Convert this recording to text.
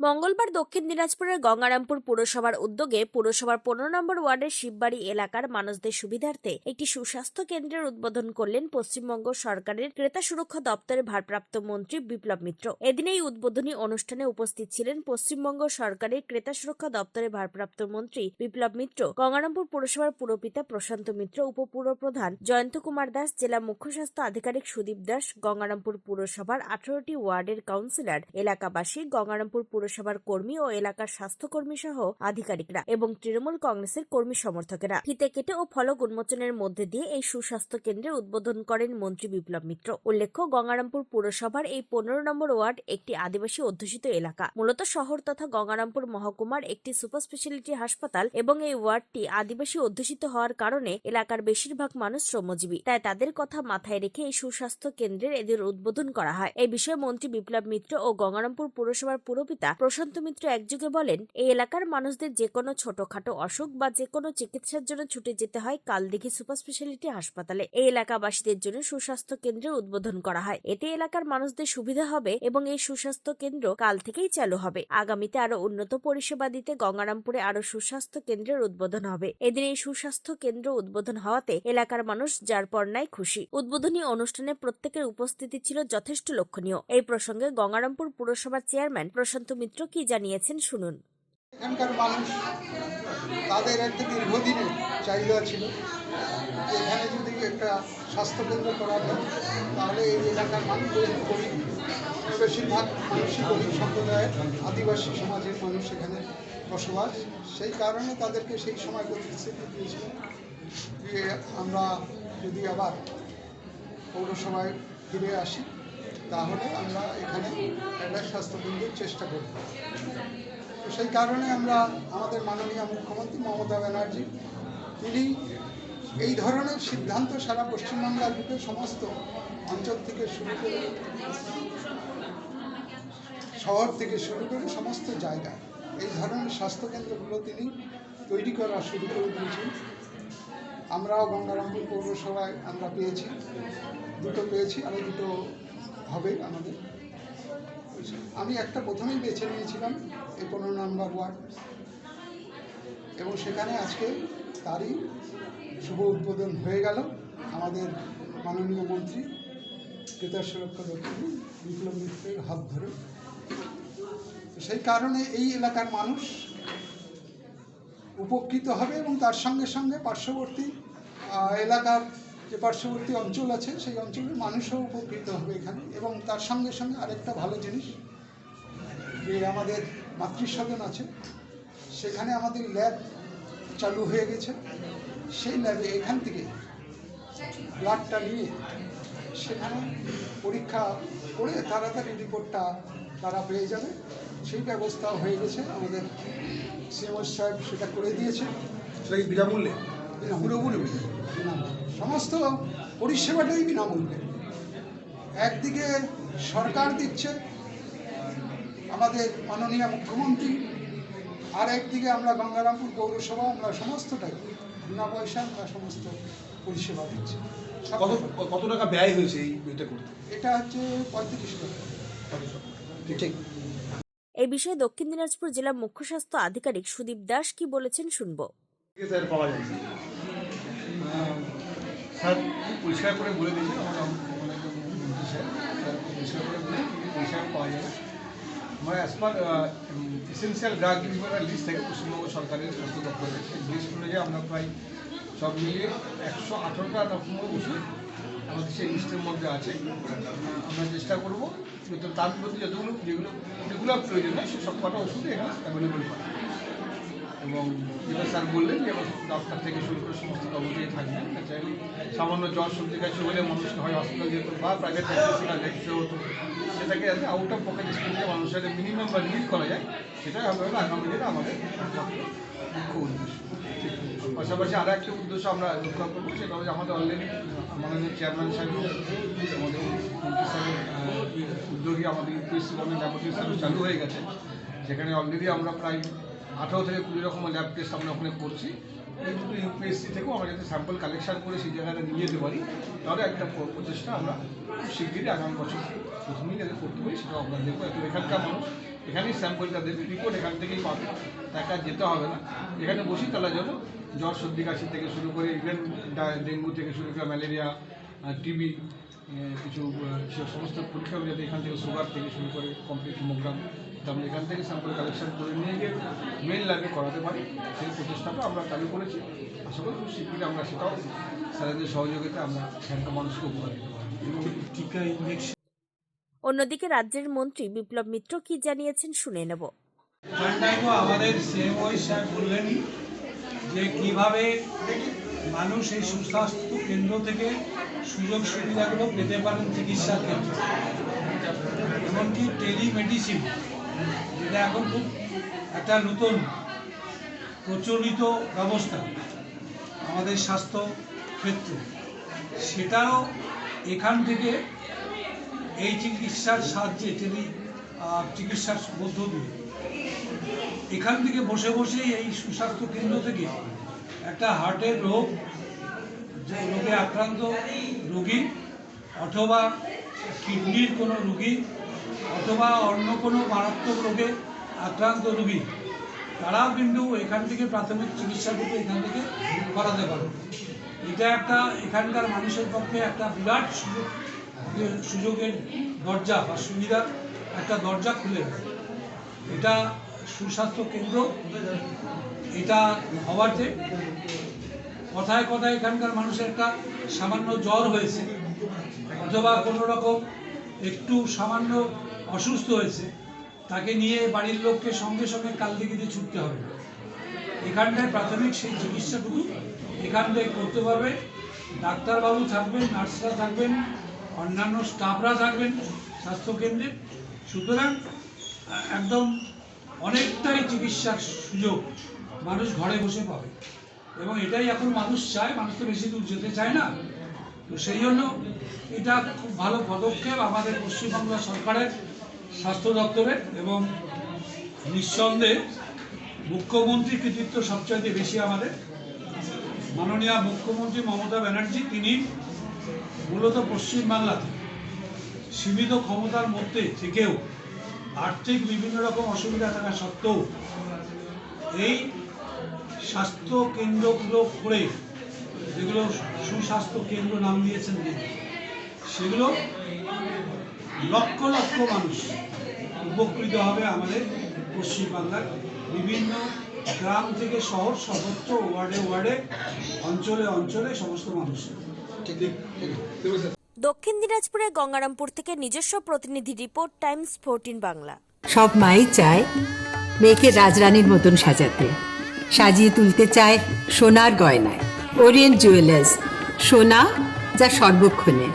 মঙ্গলবার দক্ষিণ দিনাজপুরের গঙ্গারামপুর পুরসভার উদ্যোগে পুরসভার পনেরো নম্বর ওয়ার্ডের শিববাড়ি এলাকার মানুষদের সুবিধার্থে একটি সুস্বাস্থ্য কেন্দ্রের উদ্বোধন করলেন পশ্চিমবঙ্গ সরকারের ক্রেতা সুরক্ষা দপ্তরের ভারপ্রাপ্ত মন্ত্রী বিপ্লব মিত্র। এদিন এই উদ্বোধনী অনুষ্ঠানে উপস্থিত ছিলেন পশ্চিমবঙ্গ সরকারের ক্রেতা সুরক্ষা দপ্তরের ভারপ্রাপ্ত মন্ত্রী বিপ্লব মিত্র, গঙ্গারামপুর পুরসভার পুরপিতা প্রশান্ত মিত্র, উপপুরপ্রধান জয়ন্ত কুমার দাস, জেলা মুখ্য স্বাস্থ্য আধিকারিক সুদীপ দাস, গঙ্গারামপুর পুরসভার আঠারোটি ওয়ার্ডের কাউন্সিলর, এলাকাবাসী, গঙ্গারামপুর পুরসভার কর্মী ও এলাকার স্বাস্থ্যকর্মী সহ আধিকারিকরা এবং তৃণমূল কংগ্রেসের কর্মী সমর্থকেরা। ফিতে কেটে ও ফলক উন্মোচনের মধ্যে দিয়ে এই সুস্বাস্থ্য কেন্দ্রের উদ্বোধন করেন মন্ত্রী বিপ্লব মিত্র। উল্লেখ্য, গঙ্গারামপুর পুরসভার এই পনেরো নম্বর ওয়ার্ড একটি আদিবাসী অধ্যুষিত এলাকা। মূলত শহর তথা গঙ্গারামপুর মহকুমার একটি সুপার স্পেশালিটি হাসপাতাল এবং এই ওয়ার্ডটি আদিবাসী অধ্যুষিত হওয়ার কারণে এলাকার বেশিরভাগ মানুষ শ্রমজীবী। তাই তাদের কথা মাথায় রেখে এই সুস্বাস্থ্য কেন্দ্রের এদের উদ্বোধন করা হয়। এই বিষয়ে মন্ত্রী বিপ্লব মিত্র ও গঙ্গারামপুর পুরসভার পুরপিতা প্রশান্ত মিত্র একযোগে বলেন, এই এলাকার মানুষদের যে কোনো ছোটখাটো অসুখ বা যে কোনো চিকিৎসার জন্য ছুটে যেতে হয় কালদিঘি সুপার স্পেশালিটি হাসপাতালে। এই এলাকাবাসীদের জন্য সুস্বাস্থ্য কেন্দ্রের উদ্বোধন করা হয়। এতে এলাকার মানুষদের সুবিধা হবে এবং এই সুস্বাস্থ্য কেন্দ্র কাল থেকেই চালু হবে। আগামীতে আরও উন্নত পরিষেবা দিতে গঙ্গারামপুরে আরও সুস্বাস্থ্য কেন্দ্রের উদ্বোধন হবে। এদিন এই সুস্বাস্থ্য কেন্দ্র উদ্বোধন হওয়াতে এলাকার মানুষ যার পর নাই খুশি। উদ্বোধনী অনুষ্ঠানে প্রত্যেকের উপস্থিতি ছিল যথেষ্ট লক্ষণীয়। এই প্রসঙ্গে গঙ্গারামপুর পুরসভার চেয়ারম্যান প্রশান্ত মিত্র কি জানিয়েছেন শুনুন। এখানকার মানুষ তাদের একটা দীর্ঘদিনের চাহিদা ছিল এখানে যদি একটা স্বাস্থ্যকেন্দ্র করা যায় তাহলে এই এলাকার মানুষ গরিব বেশিরভাগ মানুষই গরিব সম্প্রদায়ের আদিবাসী সমাজের মানুষ এখানে বসবাস। সেই কারণে তাদেরকে সেই সময় প্রতিশ্রুতি দিয়েছিল যে আমরা যদি আবার পৌরসভায় ফিরে আসি তাহলে আমরা এখানে একটা স্বাস্থ্যকেন্দ্রের চেষ্টা করব। তো সেই কারণে আমরা আমাদের মাননীয় মুখ্যমন্ত্রী মমতা ব্যানার্জি, তিনি এই ধরনের সিদ্ধান্ত সারা পশ্চিমবাংলার বুকে সমস্ত অঞ্চল থেকে শুরু করে শহর থেকে শুরু করে সমস্ত জায়গায় এই ধরনের স্বাস্থ্যকেন্দ্রগুলো তিনি তৈরি করা শুরু করে দিয়েছেন। আমরাও গঙ্গারামপুর পৌরসভায় আমরা পেয়েছি, দুটো পেয়েছি, আমি দুটো হবে আমাদের। আমি একটা প্রথমেই বেছে নিয়েছিলাম, এই পনেরো নম্বর ওয়ার্ড। এবং সেখানে আজকে তারই শুভ উদ্বোধন হয়ে গেল আমাদের মাননীয় মন্ত্রী ক্রেতা সুরক্ষা দপ্তর বিপ্লব মিত্রের হাত ধরে। সেই কারণে এই এলাকার মানুষ উপকৃত হবে এবং তার সঙ্গে সঙ্গে পার্শ্ববর্তী এলাকার যে পার্শ্ববর্তী অঞ্চল আছে সেই অঞ্চলের মানুষও উপকৃত হবে এখানে এবং তার সঙ্গে সঙ্গে আরেকটা ভালো জিনিস যে আমাদের মাতৃসদন আছে সেখানে আমাদের ল্যাব চালু হয়ে গেছে। সেই ল্যাবে এখান থেকে ব্লাডটা নিয়ে সেখানে পরীক্ষা করে তাড়াতাড়ি রিপোর্টটা তারা পেয়ে যাবে। সেই ব্যবস্থা হয়ে গেছে। আমাদের সিএমও সাহেব সেটা করে দিয়েছে। সেটা কি বিনামূল্যে? বিনামূল্যে। বিনামূল্যে। সমস্ত পরিষেবাটাই বিনামূল্যে। একদিকে সরকার দিচ্ছে আমাদের মাননীয় মুখ্যমন্ত্রী আর একদিকে আমরা গঙ্গারামপুর পৌরসভা আমরা সমস্তটাই বিনা পয়সা আমরা সমস্ত পরিষেবা দিচ্ছি। কত টাকা ব্যয় হয়েছে এই এটা করতে? এটা হচ্ছে পঁয়ত্রিশ টাকা ঠিক। এই বিষয়ে দক্ষিণ দিনাজপুর জেলা মুখ্য স্বাস্থ্য আধিকারিক সুদীপ দাস কি বলেছেন শুনব। পাওয়া স্যার, পরিষ্কার করে বলে দিয়েছি, আমার স্যার। পরিষ্কার করে বলে পরিষ্কার পাওয়া যাবে। আমার অ্যাজ পার এসেন্সিয়াল ড্রাগ ইউজের লিস্ট থেকে পশ্চিমবঙ্গ সরকারের স্বাস্থ্য দপ্তরের সেই লিস্ট অনুযায়ী আমরা প্রায় সব মিলিয়ে একশো আঠারোটা রকমের ওষুধ আমাদের সেই লিস্টের মধ্যে আছে। আমরা চেষ্টা করব, যাতে তার মধ্যে যতগুলো, যেগুলো রেগুলার প্রয়োজন হয়, সে সব কটা ওষুধ এখানে অ্যাভেলেবল পায় এবং স্যার বললেন যে ডাক্তার থেকে শুরু করে সমস্ত কর্মচারী থাকবেন সামান্য জ্বর সর্দি কাছে হলে মানুষকে হয় হসপিটাল যেত বা প্রাইভেট সেখানে দেখতে হতো সেটাকে আউট অফ পকেট স্কিমে মানুষের মিনিমাম বা লিমিট করা যায় সেটাই হবে আগামী দিনে আমাদের মুখ্য উদ্দেশ্য। পাশাপাশি আর একটা উদ্দেশ্য আমরা লক্ষ্য করব সেটা হচ্ছে আমাদের অলরেডি আমাদের চেয়ারম্যান সাহেব আমাদের মন্ত্রী সাহেবের আহ, উদ্যোগে আমাদের ইউপিএসসি গভর্নমেন্ট সার্ভিস চালু হয়ে গেছে যেখানে অলরেডি আমরা প্রায় আঠারো থেকে কুড়ি রকমের ল্যাব টেস্ট আমরা ওখানে করছি। দুটো ইউপিএসসি থেকেও আমরা যাতে স্যাম্পল কালেকশন করে সেই জায়গাটা নিয়ে যেতে পারি, তাহলে একটা প্র- প্রচেষ্টা আমরা খুব শিগগিরই আগামী বছর প্রথমেই যাতে করতে পারি, সেটাও আমরা দেখব। এখন এখানকার মানুষ, এখানেই স্যাম্পলটা দেবে রিপোর্ট এখান থেকেই পাবে। আর যেতে হবে না। এখানে বসি তাহলে জন্য জ্বর, সর্দি, কাশি থেকে শুরু করে ইভেন ডেঙ্গু থেকে শুরু করে ম্যালেরিয়া টিবি কিছু সমস্ত পরীক্ষা যাতে এখান থেকে সুগার থেকে শুরু করে কমপ্লিট হিমোগ্রাম আমরা এখান থেকে স্যাম্পল কালেকশন করে নিয়ে গিয়ে মেন ল্যাবে করাতে পারি। সেই প্রচেষ্টাটা আমরা চালু করেছি। আশা করি খুব শীঘ্রই আমরা সেটাও স্যারেদের সহযোগিতা আমরা এখানকার মানুষকে উপকার দিতে পারি টিকা ইঞ্জেকশন অন্যদিকে রাজ্যের মন্ত্রী বিপ্লব মিত্র কি জানিয়েছেন শুনে নেব। তো আমাদের সিএমওই স্যার বললেনই যে কীভাবে মানুষ এই সুস্বাস্থ্য কেন্দ্র থেকে সুযোগ সুবিধাগুলো পেতে পারেন চিকিৎসার ক্ষেত্রে। এমনকি টেলিমেডিসিন। যেটা এখন খুব একটা নতুন, প্রচলিত ব্যবস্থা আমাদের স্বাস্থ্য ক্ষেত্রে। সেটাও এখান থেকে এই চিকিৎসার সাহায্যে, টেলি চিকিৎসার মধ্য দিয়ে। এখান থেকে বসে বসে এই সুস্বাস্থ্য কেন্দ্র থেকে একটা হার্টের রোগ, যে রোগে আক্রান্ত রোগী অথবা কিডনির কোনো রোগী অথবা অন্য কোনো মারাত্মক রোগে আক্রান্ত রোগী, তারাও কিন্তু এখান থেকে প্রাথমিক চিকিৎসা চিকিৎসাটুকু এখান থেকে করাতে পারবে এটা একটা এখানকার মানুষের পক্ষে একটা বিরাট সুযোগ সুযোগের দরজা বা সুবিধার একটা দরজা খুলে এটা সুস্বাস্থ্য কেন্দ্র, এটা হওয়াতে কথায় কথায় এখানকার মানুষের একটা সামান্য জ্বর হয়েছে, অথবা কোনো রকম একটু সামান্য অসুস্থ হয়েছে, তাকে নিয়ে বাড়ির লোককে সঙ্গে সঙ্গে কাল কালদিঘিতে ছুটতে হবে। এখানটায় প্রাথমিক সেই চিকিৎসাটুকু এখানটায় করতে পারবে ডাক্তারবাবু থাকবেন, নার্সরা থাকবেন, অন্যান্য স্টাফরা থাকবেন স্বাস্থ্যকেন্দ্রে। সুতরাং একদম অনেকটাই চিকিৎসার সুযোগ মানুষ ঘরে বসে পাবে। এবং এটাই এখন মানুষ চায়, মানুষ তো বেশি দূর যেতে চায় না। তো সেই জন্য এটা খুব ভালো পদক্ষেপ আমাদের পশ্চিমবাংলা সরকারের স্বাস্থ্য দপ্তরের এবং নিঃসন্দেহে মুখ্যমন্ত্রী কৃতিত্ব সবচাইতে বেশি আমাদের। মাননীয় মুখ্যমন্ত্রী মমতা ব্যানার্জি, তিনি মূলত পশ্চিমবাংলাতে সীমিত ক্ষমতার মধ্যে থেকেও আর্থিক বিভিন্ন রকম অসুবিধা থাকা সত্ত্বেও এই স্বাস্থ্য কেন্দ্রগুলো করে যেগুলো সুস্বাস্থ্য কেন্দ্র নাম দিয়েছেন তিনি সেগুলো লক্ষ লক্ষ মানুষ উপকৃত হবে আমাদের পশ্চিমবাংলার বিভিন্ন গ্রাম থেকে শহর সর্বত্র ওয়ার্ডে ওয়ার্ডে অঞ্চলে অঞ্চলে সমস্ত মানুষ। দক্ষিণ দিনাজপুরের গঙ্গারামপুর থেকে নিজস্ব প্রতিনিধি রিপোর্ট টাইমস ফোরটিন বাংলা। সব মাই চায় মেয়েকে রাজরানীর মতন সাজাতে। সাজিয়ে তুলতে চায় সোনার গয়নায়। ওরিয়েন্ট জুয়েলার্স সোনা যা সর্বক্ষণের।